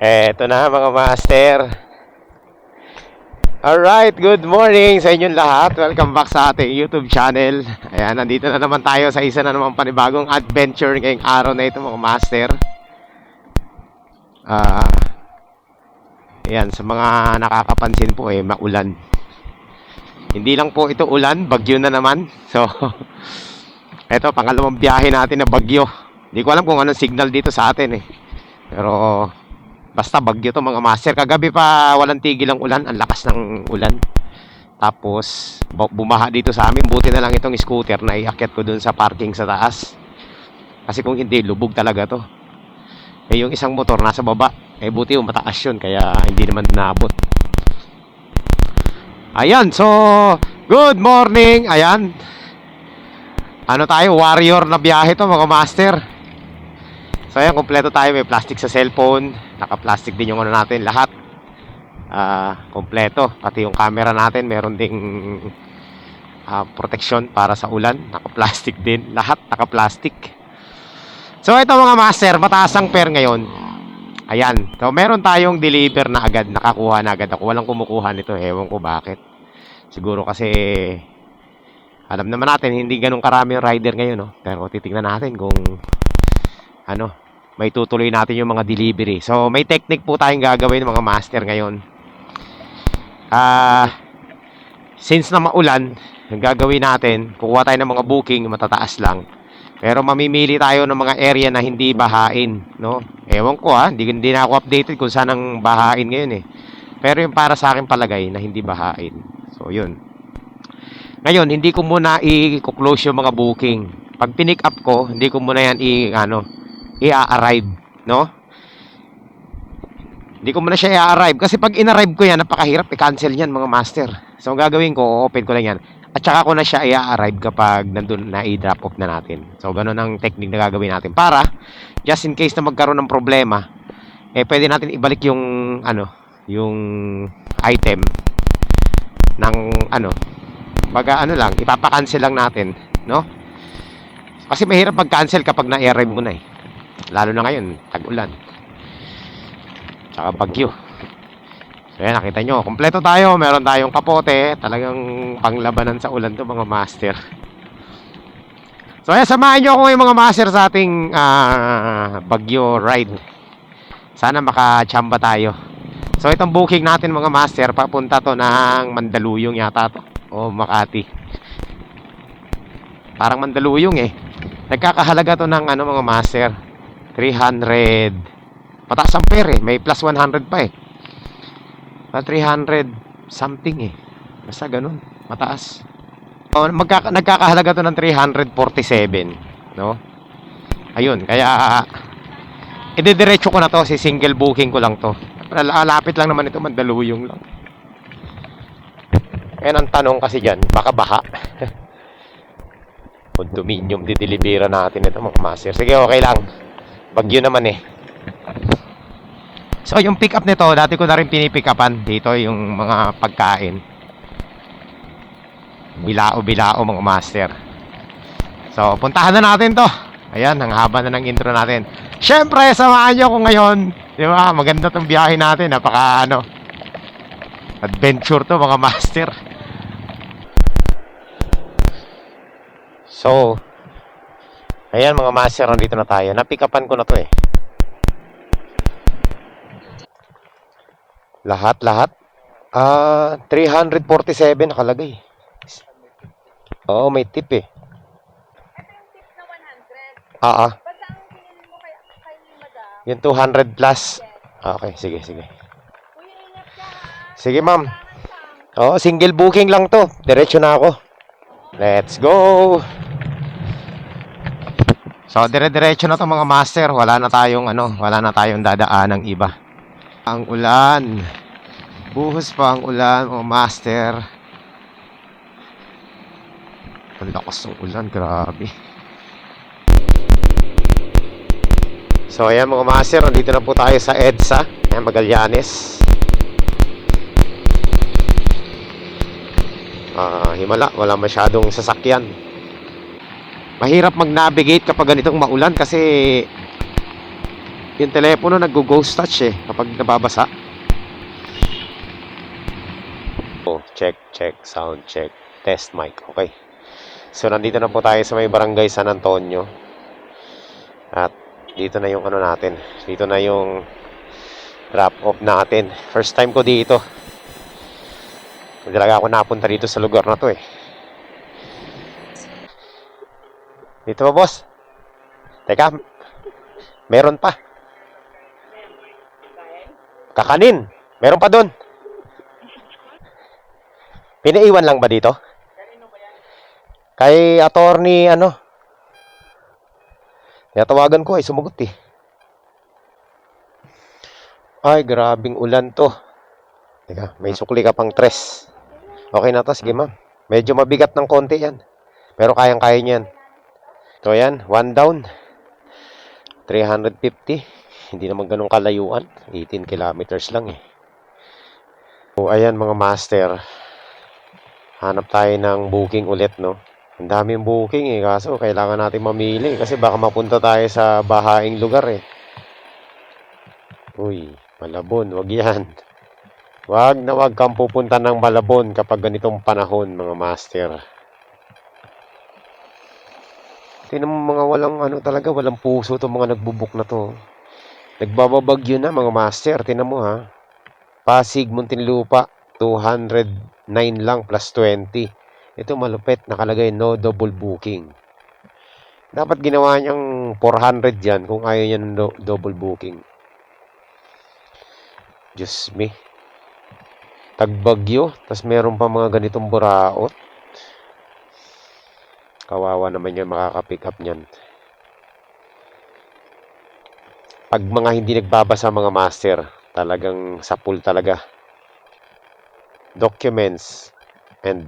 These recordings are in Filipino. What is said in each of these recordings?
Eto na mga master. Alright, good morning sa inyong lahat. Welcome back sa ating YouTube channel. Ayan, nandito na naman tayo sa isa na naman panibagong adventure ngayong araw na ito mga master. Ah, ayan, sa mga nakakapansin po eh, maulan. Hindi lang po ito ulan, bagyo na naman. So, eto, pangalawang biyahe natin na bagyo. Hindi ko alam kung anong signal dito sa atin eh. Pero, Basta bagyo to mga master. Kagabi pa walang tigil ang ulan. Ang lakas ng ulan. Tapos bu- bumaha dito sa amin. Buti na lang itong scooter na iakyat ko dun sa parking sa taas. Kasi kung hindi, lubog talaga to. Eh yung isang motor nasa baba. Eh buti yung mataas yun. Kaya hindi naman nabot. Ayan, so good morning. Ayan. Ano tayo? Warrior na biyahe to mga master. So ayan, kompleto tayo. May plastic sa cellphone. Naka-plastic din yung ano natin. Lahat. Ah, kompleto. Pati yung camera natin. Meron ding ah, protection para sa ulan. Naka-plastic din. Lahat naka-plastic. So ito mga master, mataas ang pair ngayon. Ayan. So meron tayong deliver na agad. Nakakuha na agad ako. Walang kumukuha nito. Ewan ko bakit. Siguro kasi alam naman natin hindi ganun karami yung rider ngayon, no? Pero titingnan natin kung ano, may tutuloy natin yung mga delivery. So, may technique po tayong gagawin mga master ngayon. Ah, since na maulan, ang gagawin natin, kukuha tayo ng mga booking, matataas lang. Pero mamimili tayo ng mga area na hindi bahain, no? Ewan ko ha, hindi, hindi na ako updated kung saan ang bahain ngayon eh. Pero yung para sa akin palagay na hindi bahain. So, yun. Ngayon, hindi ko muna i-close yung mga booking. Pag pinick up ko, hindi ko muna yan i, ano, i-arrive, no? Hindi ko muna siya i-arrive kasi pag in-arrive ko yan, napakahirap i-cancel yan mga master. So, ang gagawin ko, open ko lang yan. At saka ko na siya i-arrive kapag nandun na i-drop off na natin. So, ganun ang technique na gagawin natin. Para, just in case na magkaroon ng problema, eh, pwede natin ibalik yung, ano, yung item ng, ano, baga, ano lang, ipapa-cancel lang natin, no? Kasi mahirap mag-cancel kapag na-arrive mo na eh. Lalo na ngayon, tag-ulan. Tsaka bagyo. So yan, nakita nyo, kompleto tayo. Meron tayong kapote. Talagang panglabanan sa ulan to mga master. So yan, samahan nyo ako ngayon mga master sa ating ah, bagyo ride. Sana makachamba tayo. So itong booking natin mga master, papunta to ng Mandaluyong yata to. O Makati. Parang Mandaluyong eh. Nagkakahalaga to ng ano mga master. 300 mataas ang pair eh. May plus 100 pa eh. Na 300 something eh. Basta ganun. Mataas. Oh, magkaka nagkakahalaga to ng 347 no? Ayun kaya idediretso ko na to. Si single booking ko lang to. Lapit lang naman ito. Mandaluyong lang. Ayan ang tanong kasi dyan, baka baha. Condominium, didelibera natin ito mga master. Sige, okay lang. Bagyo naman eh. So, yung pick up nito, dati ko na rin pinipick upan. Dito yung mga pagkain. Bilao-bilao mga master. So, puntahan na natin to. Ayan, ang haba na ng intro natin. Siyempre, samahan nyo ko ngayon. Di ba? Maganda tong biyahe natin. Napaka, ano, adventure to mga master. So, Ayan mga master, nandito na tayo. Napikapan ko na to eh. Lahat, lahat. Ah, 347 nakalagay. Oo, may tip eh. tip na 100. Ah, ah. Yung 200 plus. Okay, sige, sige. Sige ma'am. Oo, single booking lang to. Diretso na ako. Let's go! So, dire-diretso na to mga master. Wala na tayong ano, wala na tayong dadaan ng iba. Ang ulan. Buhos pa ang ulan, mga master. Ang lakas ng ulan, grabe. So, ayan mga master, nandito na po tayo sa EDSA. Ayan, Magallanes. Ah, himala, wala masyadong sasakyan. Mahirap mag-navigate kapag ganitong maulan kasi yung telepono nag-ghost touch eh kapag nababasa. Oh, check, check, sound check, test mic. Okay. So, nandito na po tayo sa may barangay San Antonio. At dito na yung ano natin. Dito na yung drop off natin. First time ko dito. Talaga ako napunta dito sa lugar na to eh. Dito ba, boss? Teka, meron pa. Kakanin. Meron pa doon. Pinaiwan lang ba dito? Kay attorney ano? Kaya tawagan ko ay sumagot eh. Ay, grabing ulan to. Teka, may sukli ka pang tres. Okay na to, sige ma'am. Medyo mabigat ng konti yan. Pero kayang-kaya niyan. So yan, one down. 350. Hindi naman ganun kalayuan. 18 kilometers lang eh. So ayan mga master. Hanap tayo ng booking ulit no. Ang daming booking eh. Kaso kailangan natin mamili. Kasi baka mapunta tayo sa bahaing lugar eh. Uy, Malabon. Wag yan. Wag na wag kang pupunta ng Malabon kapag ganitong panahon mga master. Tingnan mo mga walang ano talaga, walang puso to mga nagbubuk na to. Nagbababagyo na mga master, tingnan mo ha. Pasig, Muntinlupa, 209 lang plus 20. Ito malupit, nakalagay no double booking. Dapat ginawa niyang 400 yan kung ayaw niya ng do- double booking. Diyos me. Tagbagyo, tas meron pa mga ganitong buraot. Kawawa naman yan makaka-pick up niyan. Pag mga hindi nagbabasa mga master, talagang sa pool talaga. Documents and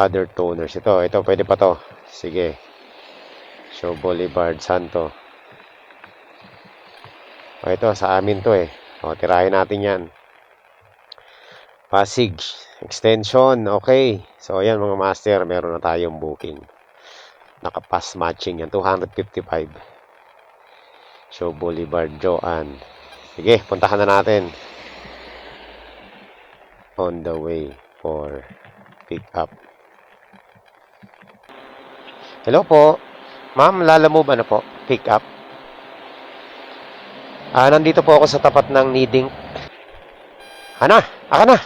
other toners. Ito, ito, pwede pa to. Sige. Show Boulevard, Santo. O, ito, sa amin to eh. O, tirahin natin yan. Pasig. Extension. Okay. So, ayan mga master. Meron na tayong booking. Nakapass matching yan. 255. Show Boulevard, Joanne. Sige, puntahan na natin. On the way for pick up. Hello po. Ma'am, lalamove ano po? Pick up. Ah, nandito po ako sa tapat ng needing. Ana, aka na.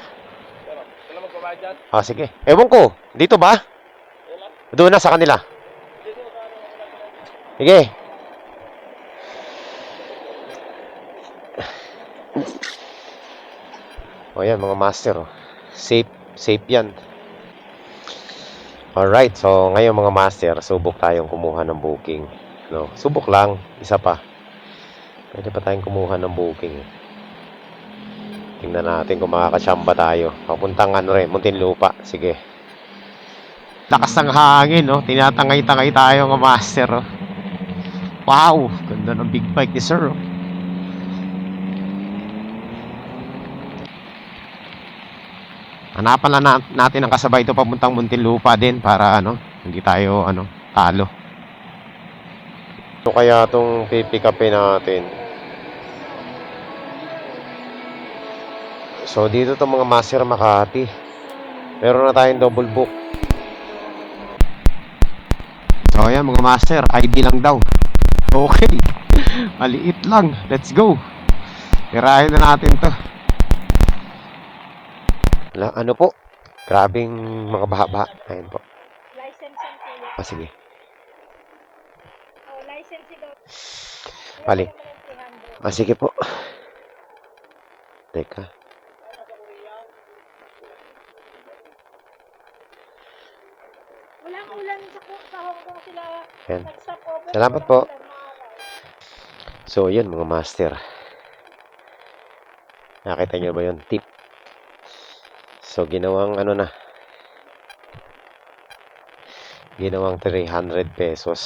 Ah, sige. Ewan ko. Dito ba? Doon na sa kanila. Sige. O yan, mga master. Oh. Safe, safe yan. Alright, so ngayon mga master, subok tayong kumuha ng booking. No, subok lang, isa pa. Pwede pa tayong kumuha ng booking. Tingnan natin kung makakachamba tayo. Papuntang ano rin, Muntinlupa. Sige. Lakas ng hangin, no? Tinatangay-tangay tayo ng master, oh. Wow! Ganda ng big bike ni sir, oh. Hanapan na- natin ang kasabay ito papuntang Muntinlupa din para ano, hindi tayo ano, talo. So kaya itong pipick upin natin. So dito itong mga master Makati. Meron na tayong double book. So ayan mga master, ID lang daw. Okay. Maliit lang. Let's go. Tirahin na natin to. Wala, ano po? Grabing mga baha-baha. Ayun po. License and. Ah, sige. Oh, license daw. Bali. Kuya, naman ang 300. Ah, sige po. Teka. Walang ulan sa, sa Hong Kong sila. Yan. Nag-stop over. Salamat po. So, yun mga master. Nakita nyo ba yun? Tip. So, ginawang ano na. Ginawang 300 pesos.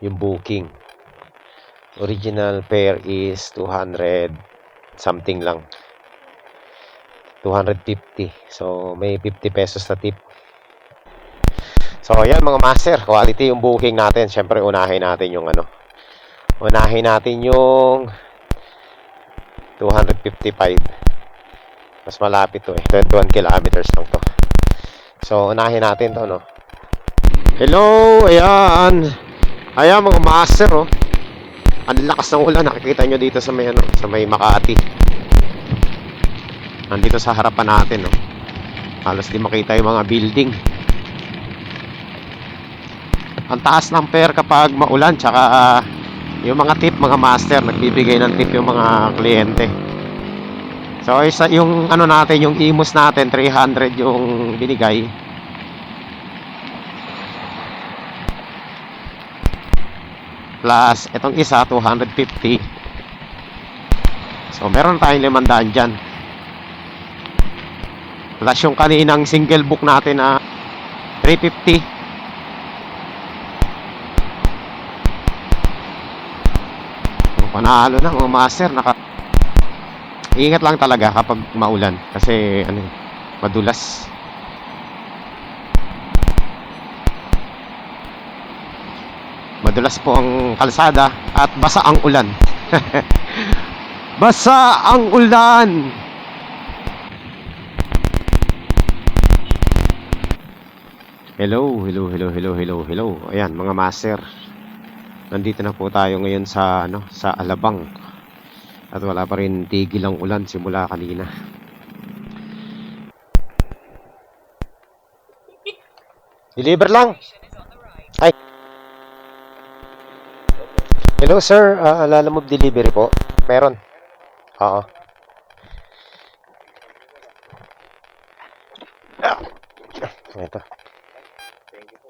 Yung booking. Original fare is 200 something lang. 250. So, may 50 pesos na tip. So, ayan mga master. Quality yung booking natin. Siyempre, unahin natin yung ano. Unahin natin yung 255. Mas malapit to eh. 21 kilometers lang to. So, unahin natin to, no? Hello! Ayan! Ayan, mga master, oh. Ang lakas ng ulan. Nakikita nyo dito sa may, ano, sa may Makati. Nandito sa harapan natin, no? Halos di makita yung mga building. Ang taas ng pair kapag maulan, tsaka ah, yung mga tip, mga master, nagbibigay ng tip yung mga kliyente. So, isa yung ano natin, yung imus natin, 300 yung binigay. Plus, itong isa, 250. So, meron tayong limandaan dyan. Plus, yung kaninang single book natin na 350. Panalo na mga master. Naka... Ingat lang talaga kapag maulan. Kasi, ano, eh, madulas. Madulas po ang kalsada at basa ang ulan. basa ang ulan! Hello, hello, hello, hello, hello, hello. Ayan, mga master. Nandito na po tayo ngayon sa ano, sa Alabang. At wala pa rin tigil ang ulan simula kanina. Deliver lang. Ay. Hello sir, uh, alala mo delivery po? Meron. Oo. Ito.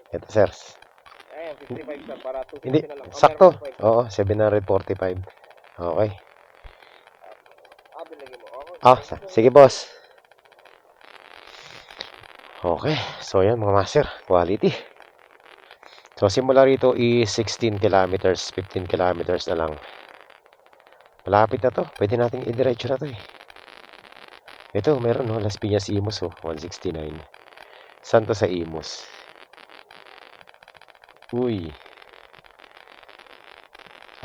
Ito sir. Ayan, 55 sir, para 250 Hindi, na lang. Sakto. Oo, 745. Okay. Ah, binigay mo. Okay. Ah, sa- sige boss. Okay, so yan mga master, quality. So simula rito is 16 kilometers, 15 kilometers na lang. Malapit na to, pwede nating idiretso na to eh. Ito, meron no, Las Piñas Imus oh, 169. Saan to sa Imus? Uy.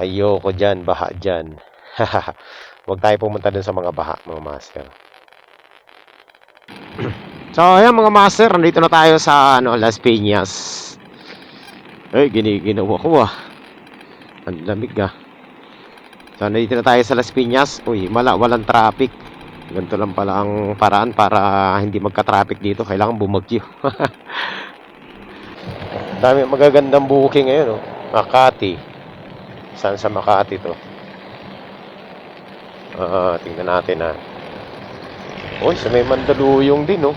Ayoko dyan, baha dyan. Huwag tayo pumunta dun sa mga baha, mga master. so, ayan mga master, nandito na tayo sa ano, Las Piñas. Ay, giniginawa ko ah. Ang lamig ah. So, nandito na tayo sa Las Piñas. Uy, mala, walang traffic. Ganito lang pala ang paraan para hindi magka-traffic dito. Kailangan bumagyo. Dami magagandang booking ngayon, oh. Makati. Saan sa Makati to? Ah, tingnan natin ah. Uy, sa may Mandaluyong din, oh.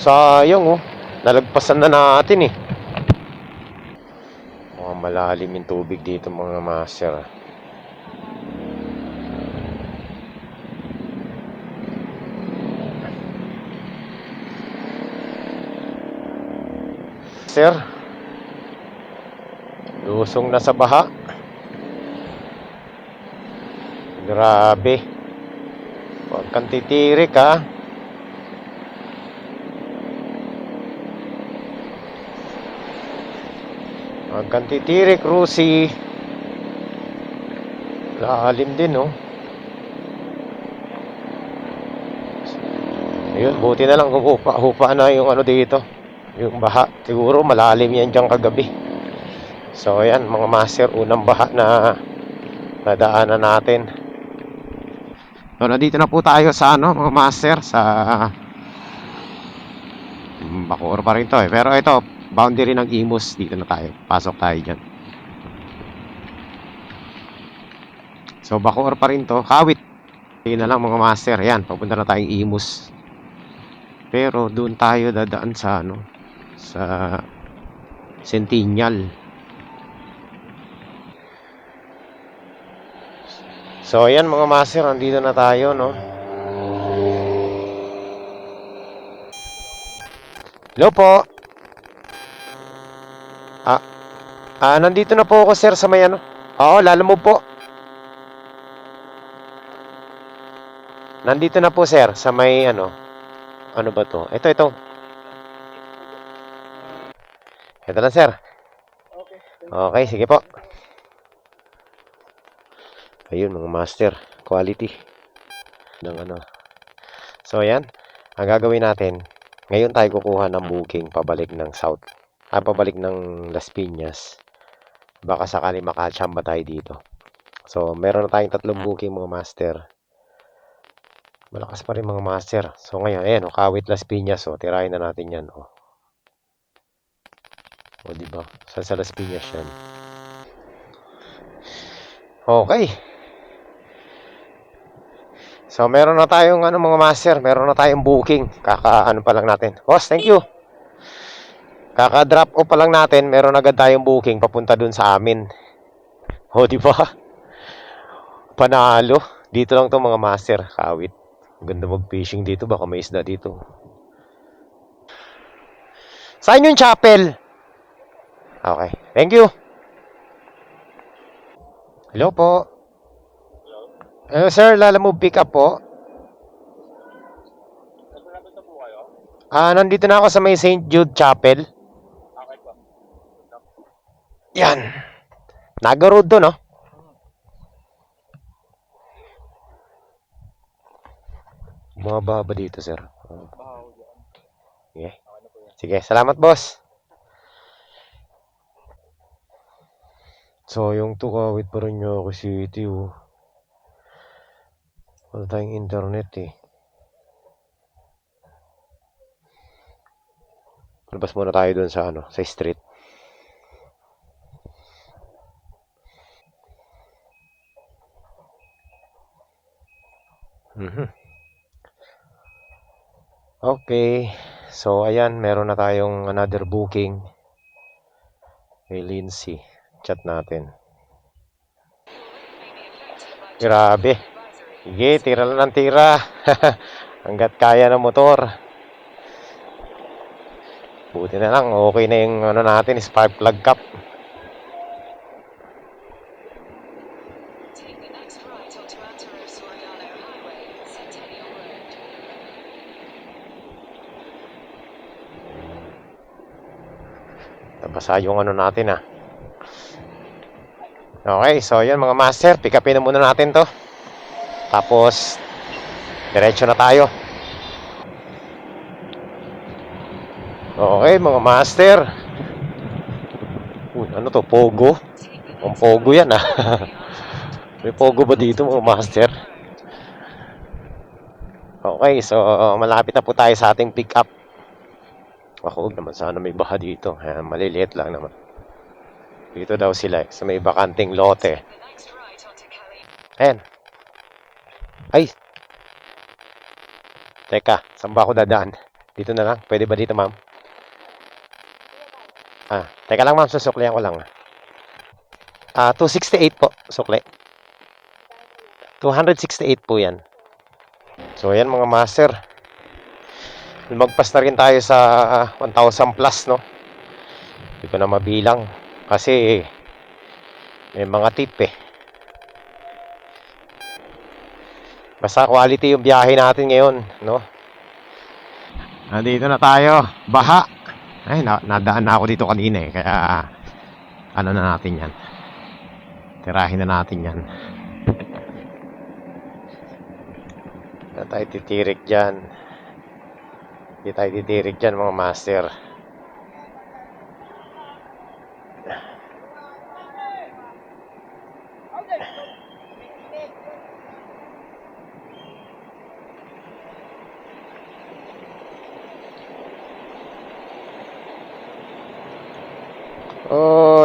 Sayang, oh. Nalagpasan na natin, eh. Mukhang malalim yung tubig dito, mga master. ah. Sir, lusong na sa baha. Grabe. Huwag kang titirik, ha? Huwag kang titirik, Rusi. Lalim din, oh. Ayun, buti na lang hupa-hupa na yung ano dito. Yung baha. Siguro malalim yan dyan kagabi. So, ayan, mga master, unang baha na nadaanan natin. So, nandito na po tayo sa ano, mga master, sa Bacoor pa rin to eh. Pero ito, boundary ng Imus, dito na tayo. Pasok tayo dyan. So, Bacoor pa rin to. Kawit. Yun na lang mga master. Yan, papunta na tayong Imus. Pero, doon tayo dadaan sa ano, sa Centennial. So, ayan mga master, andito na tayo, no? Hello po. Ah, ah, nandito na po ako, sir, sa may ano. Oo, lalo mo po. Nandito na po, sir, sa may ano. Ano ba to? Ito, ito. Ito na, sir. Okay. Okay, sige po. Ayun mga master, quality ng ano. So ayan, ang gagawin natin, ngayon tayo kukuha ng booking pabalik ng South. Ah, pabalik ng Las Piñas. Baka sakali makachamba tayo dito. So, meron na tayong tatlong booking mga master. Malakas pa rin mga master. So ngayon, ayan, oh, Kawit Las Piñas, oh, tirahin na natin yan, oh. O, di ba? Saan sa Las Piñas yan? Okay. So, meron na tayong ano mga master, meron na tayong booking. Kaka ano pa lang natin. Boss, thank you. Kaka drop off pa lang natin, meron agad tayong booking papunta dun sa amin. O, di ba? Panalo. Dito lang 'tong mga master, kawit. Ganda mag-fishing dito, baka may isda dito. Saan yung chapel? Okay. Thank you. Hello po. Hello, sir. Lala mo pick up po. Ah, nandito na ako sa may St. Jude Chapel. Yan. Naga Road to, no? Bumaba ba dito, sir? Sige. Sige, salamat, boss. So, yung tukawit pa rin nyo ako city, oh. Wala tayong internet, eh. Labas muna tayo dun sa, ano, sa street. Mhm. Okay. So, ayan, meron na tayong another booking. Kay Lindsay. Chat natin. Grabe. Sige, tira lang ng tira. Hanggat kaya ng motor. Buti na lang, okay na yung ano natin, spark plug Road. Nabasa yung ano natin ah. Okay, so yun mga master, pick upin na muna natin to. Tapos, diretso na tayo. Okay, mga master. Uy, ano to, Pogo? Ang Pogo yan ah. May Pogo ba dito mga master? Okay, so malapit na po tayo sa ating pick up. Ako, huwag naman sana may baha dito. Ayan, maliliit lang naman. Dito daw sila eh, sa may bakanting lote. Ayan. Ay! Teka, saan ba ako dadaan? Dito na lang. Pwede ba dito, ma'am? Ah, teka lang, ma'am. Susuklihan ko lang. Ah, 268 po. Sukli. 268 po yan. So, ayan mga master. Lumagpas na rin tayo sa ah, 1,000 plus, no? Hindi ko na mabilang. Kasi, may mga tip eh. Basta quality yung biyahe natin ngayon, no? Nandito na tayo. Baha. Ay, na nadaan na ako dito kanina eh. Kaya, ano na natin yan. Tirahin na natin yan. Hindi tayo titirik dyan. Hindi tayo titirik dyan, mga master.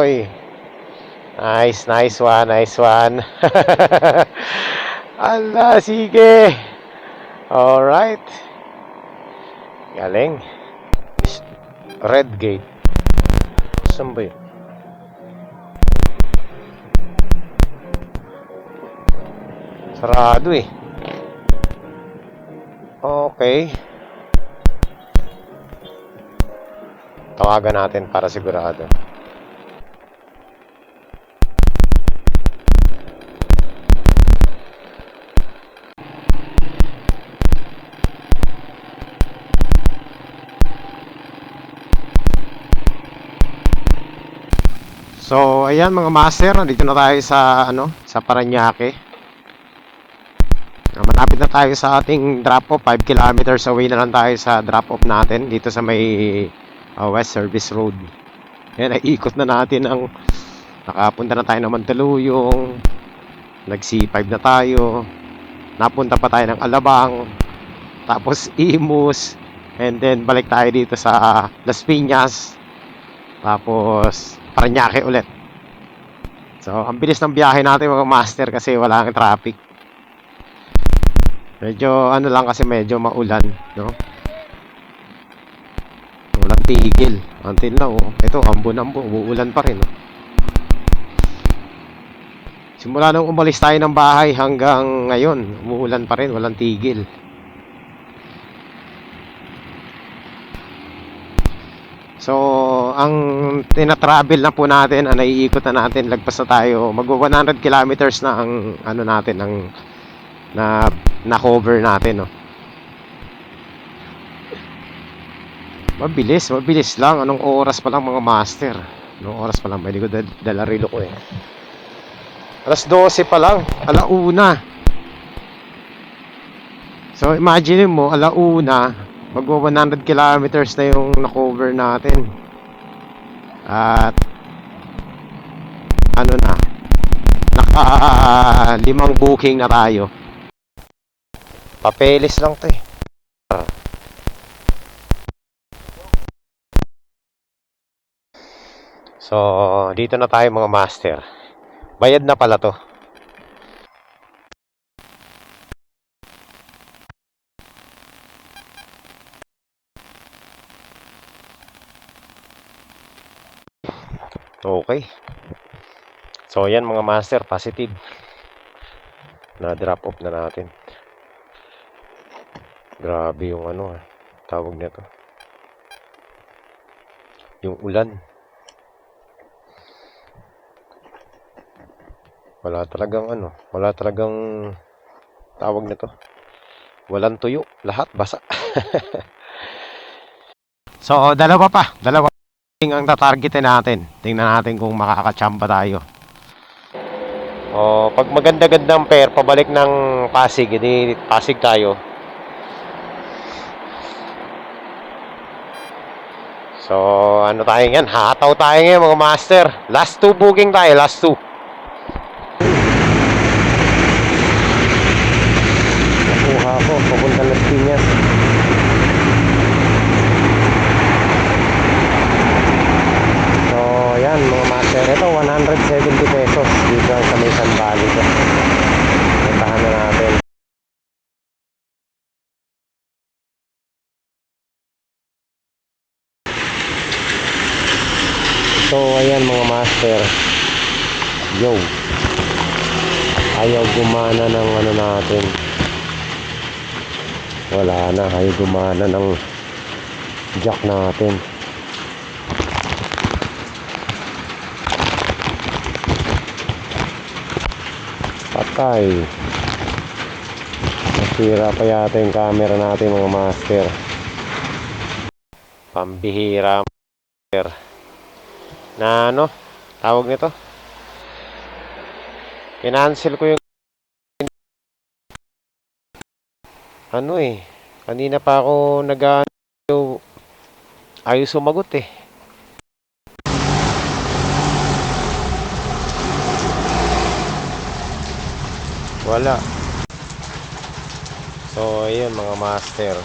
Oy. Nice, nice one, nice one. Ala, sige. Alright. Galing. Red gate. Saan ba yun? Sarado eh. Okay. Tawagan natin para sigurado. So, ayan mga master, nandito na tayo sa ano, sa Paranaque. malapit na tayo sa ating drop-off. 5 kilometers away na lang tayo sa drop-off natin dito sa may uh, West Service Road. Yan, naiikot na natin ang nakapunta na tayo ng Mandaluyong. Nag C5 na tayo. Napunta pa tayo ng Alabang. Tapos Imus. And then balik tayo dito sa Las Piñas. Tapos Paranaque ulit. So, ang bilis ng biyahe natin mga master kasi wala ang traffic. Medyo ano lang kasi medyo maulan, no? Walang tigil. Until now, oh. ito ambon-ambo, uulan pa rin. Oh. Simula nung umalis tayo ng bahay hanggang ngayon, umuulan pa rin, walang tigil. So, ang tinatravel na po natin, ang naiikot na natin, lagpas na tayo, mag 100 kilometers na ang ano natin, ang na na cover natin, no. Mabilis, mabilis lang. Anong oras pa lang mga master? Anong oras pa lang? Pwede ko dal- dala relo ko eh. Alas 12 pa lang. Alauna. So, imagine mo, alauna, magwa 100 kilometers na yung na-cover natin. At, ano na, naka limang booking na tayo. Papeles lang to eh. So, dito na tayo mga master. Bayad na pala to. Okay. So, yan mga master, positive. Na-drop off na natin. Grabe yung ano, ah, tawag nito. Yung ulan. Wala talagang ano, wala talagang tawag nito. Walang tuyo, lahat basa. so, dalawa pa, dalawa ang tatargetin natin. Tingnan natin kung makakachamba tayo. O, pag maganda-gandang pair, pabalik ng Pasig, hindi Pasig tayo. So, ano tayo yan? Hataw tayo ngayon mga master. Last two booking tayo, last two. Nakuha ko, papunta Las Piñas. So, ayan mga master. Ito, 170 pesos dito sa may San Valley ko. Puntahan na natin. So, ayan mga master. Yo. Ayaw gumana ng ano natin. Wala na. Ayaw gumana ng jack natin. Patay. Nasira pa yata yung camera natin mga master. Pambihira master. Na ano? Tawag nito? Kinancel ko yung ano eh. Kanina pa ako nag ayos sumagot eh. Wala. So, ayun mga master.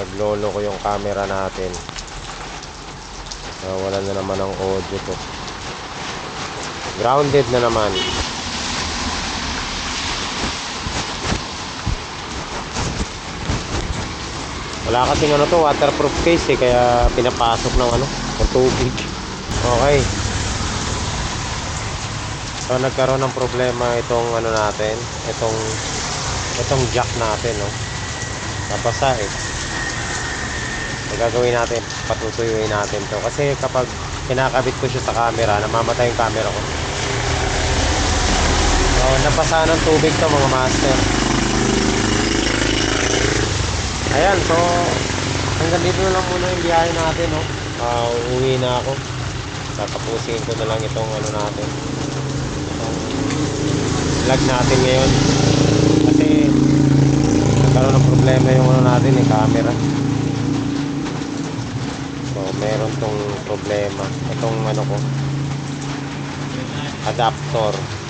Naglolo ko yung camera natin. wala na naman ang audio ko. Grounded na naman. Wala kasing ano to, waterproof case eh, kaya pinapasok ng ano, ng tubig. Okay. So nagkaroon ng problema itong ano natin, itong itong jack natin, no. Napasa eh. Ang gagawin natin, patutuyuin natin to. Kasi kapag kinakabit ko siya sa camera, namamatay yung camera ko. So, napasa ng tubig to mga master. Ayan, so hanggang dito na lang muna yung biyahe natin, no. Ah, uuwi na ako. Tatapusin ko na lang itong ano natin. Itong vlog natin ngayon. Kasi nagkaroon ng problema yung ano natin eh, camera. So, meron tong problema. Itong ano ko, adapter.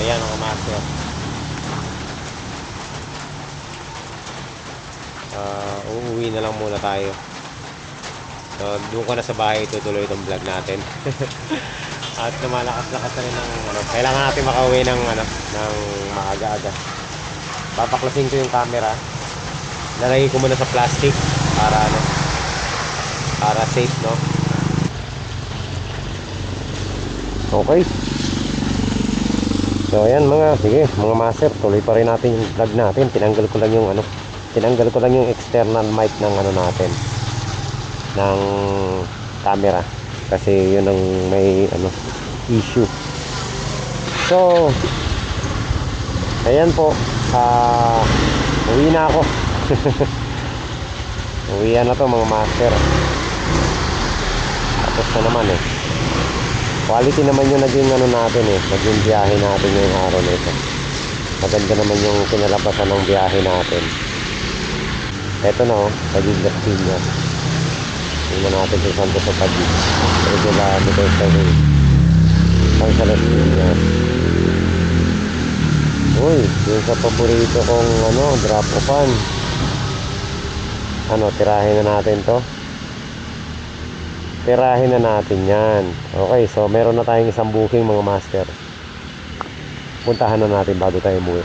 Ayan mga master. Ah, uuwi na lang muna tayo. So, doon ko na sa bahay tutuloy itong vlog natin. At lumalakas-lakas na rin ng ano, kailangan natin makauwi ng ano, ng maaga-aga. Papaklasin ko yung camera. Lalagay ko muna sa plastic para ano, para safe, no? Okay. So ayan mga, sige, mga master, tuloy pa rin natin yung vlog natin. Tinanggal ko lang yung ano, tinanggal ko lang yung external mic ng ano natin ng camera kasi yun ang may ano issue. So ayan po, ah uwi na ako. uwi na to mga master. Tapos na naman eh. Quality naman yung naging ano natin eh, naging biyahe natin ngayong araw na ito. Maganda naman yung kinalabasan ng biyahe natin. Eto na oh, Taguig Las Piñas. Tingnan natin kung saan to sa Taguig. Regular Taguig. Ang sa Las Piñas. Uy, yung sa paborito kong ano, drop offan. Ano, tirahin na natin to. Tirahin na natin yan. Okay, so meron na tayong isang booking mga master. Puntahan na natin bago tayo umuwi.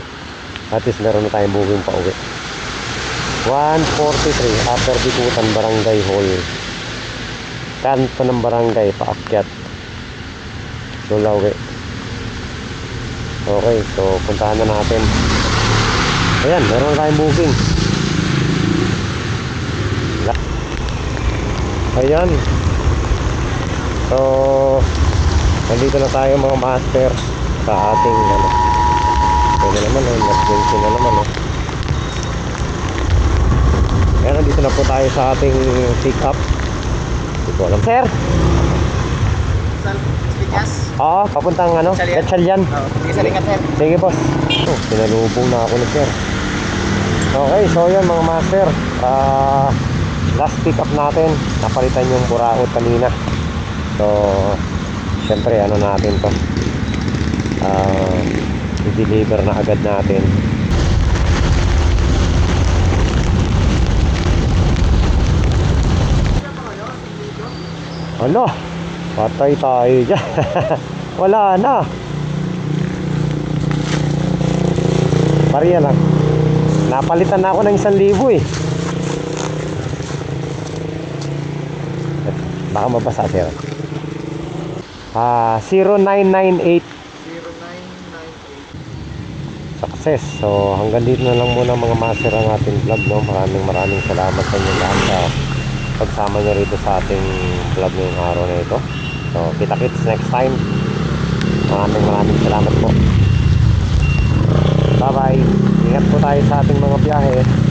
At least meron na tayong booking pa uwi. 143 Upper Bikutan Barangay Hall. Kanto ng barangay paakyat. Sulawi. Okay, so puntahan na natin. Ayan, meron na tayong booking. Ayan. So, nandito na tayo mga master sa ating ano. Pwede naman, oh, emergency na naman, oh. Ayan, nandito na po tayo sa ating pick up. Hindi ko alam. Sir? Saan? Pikas? Oo, papuntang ano? Gatchalian? Oo. Sige, salingat sir. Sige boss. Oh, sinalubong na ako ni sir. Okay, so yan mga master. Ah, last pick up natin. Napalitan yung buraot kanina. So, syempre ano natin to. Ah, i-deliver na agad natin. Ano? Patay tayo dyan. Wala na. Pariya lang. Napalitan na ako ng isang libo eh. Baka mabasa sir. Ah, 0998 success. So, hanggang dito na lang muna mga master ang ating vlog, no? Maraming maraming salamat sa inyo lahat sa pagsama nyo rito sa ating vlog ngayong araw na ito. So, kita-kits next time. Maraming maraming salamat po. Bye-bye. Ingat po tayo sa ating mga biyahe.